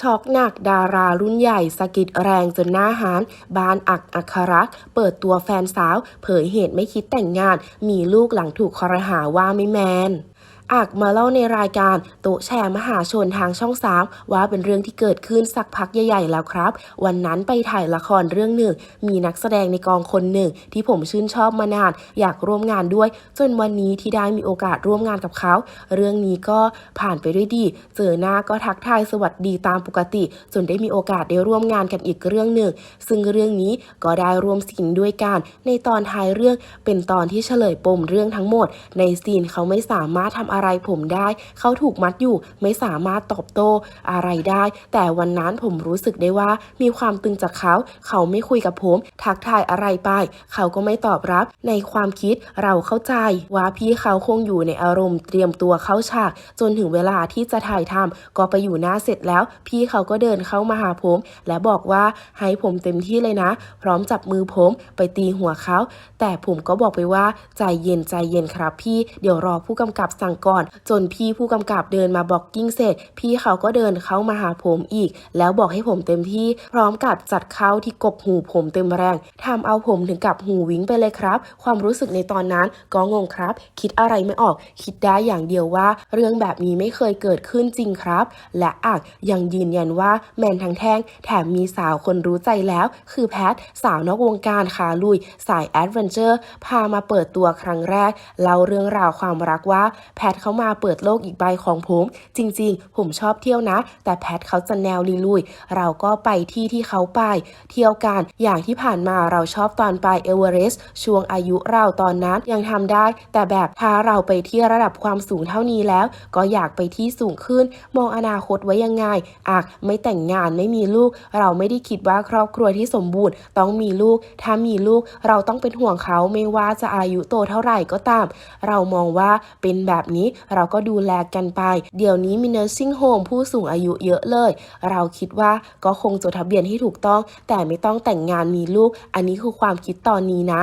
ช็อกหนักดารารุ่นใหญ่สะกิดแรงจนหน้าหานบานอักอัครรักษ์เปิดตัวแฟนสาว เผยเหตุไม่คิดแต่งงาน มีลูกหลังถูกคอรหาว่าไม่แมน อักมาเล่าในรายการโต๊ะแชร์มหาชนทางช่องสามว่าเป็นเรื่องที่เกิดขึ้นสักพักใหญ่ ๆ แล้วครับ วันนั้นไปถ่ายละครเรื่องหนึ่ง มีนักแสดงในกองคนหนึ่ง ที่ผมชื่นชอบมานาน อยากร่วมงานด้วย จนวันนี้ที่ได้มีโอกาสร่วมงานกับเขา เรื่องนี้ก็ผ่านไปด้วยดี เจอหน้าก็ทักทายสวัสดีตามปกติ จนได้มีโอกาสได้ร่วมงานกันอีกเรื่องหนึ่ง ซึ่งเรื่องนี้ก็ได้ร่วมซีนด้วยกัน ในตอนท้ายเรื่องเป็นตอนที่เฉลยปมเรื่องทั้งหมด ในซีนเขาไม่สามารถทำอะไรผมได้ เขาถูกมัดอยู่ไม่สามารถตอบโต้อะไรได้ แต่วันนั้นผมรู้สึกได้ว่า มีความตึงจากเขา เขาไม่คุยกับผม ทักทายอะไรไป เขาก็ไม่ตอบรับ ในความคิดเราเข้าใจ ว่าพี่เขาคงอยู่ในอารมณ์เตรียมตัวเข้าฉาก จนถึงเวลาที่จะถ่ายทำก็ไปอยู่หน้าเสร็จแล้ว พี่เขาก็เดินเข้ามาหาผม และบอกว่าให้ผมเต็มที่เลยนะ พร้อมจับมือผมไปตีหัวเขา แต่ผมก็บอกไปว่าใจเย็นใจเย็นครับพี่ เดี๋ยวรอผู้กำกับสั่งก่อน จนพี่ผู้กำกับเดินมาบอกกิ้งเสร็จ พี่เขาก็เดินเข้ามาหาผมอีก แล้วบอกให้ผมเต็มที่พร้อมกับจัดเข้าที่กบหูผมเต็มแรงทำเอาผมถึงกับหูวิ้งไปเลยครับ ความรู้สึกในตอนนั้นก็งงครับ คิดอะไรไม่ออก คิดได้อย่างเดียวว่า เรื่องแบบนี้ไม่เคยเกิดขึ้นจริงครับ และอักยังยืนยันว่าแมนทั้งแท่งแถมมีสาวคนรู้ใจแล้ว คือแพทสาวนอกวงการขาลุย สายแอดเวนเจอร์พามาเปิดตัวครั้งแรกเล่าเรื่องราวความรักว่าแพทเขามาเปิดโลกอีกใบของผม จริงๆ ผมชอบเที่ยวนะ แต่แพทเขาจะแนวลุยๆเราก็ไปที่ที่เขาไป เที่ยวกันอย่างที่ผ่านมาเราชอบตอนไปเอเวอเรสต์ช่วงอายุเราตอนนั้นยังทำได้ แต่แบบถ้าเราไปที่ระดับความสูงเท่านี้แล้ว ก็อยากไปที่สูงขึ้น มองอนาคตไว้ยังไงอักไม่แต่งงานไม่มีลูก เราไม่ได้คิดว่าครอบครัวที่สมบูรณ์ต้องมีลูก ถ้ามีลูกเราต้องเป็นห่วงเขาไม่ว่าจะอายุโตเท่าไหร่ก็ตาม เรามองว่าเป็นแบบนี้นี้เราก็ดูแลกันไป เดี๋ยวนี้มี nursing home ผู้สูงอายุเยอะเลย เราคิดว่าก็คงจดทะเบียนให้ถูกต้อง แต่ไม่ต้องแต่งงานมีลูก อันนี้คือความคิดตอนนี้นะ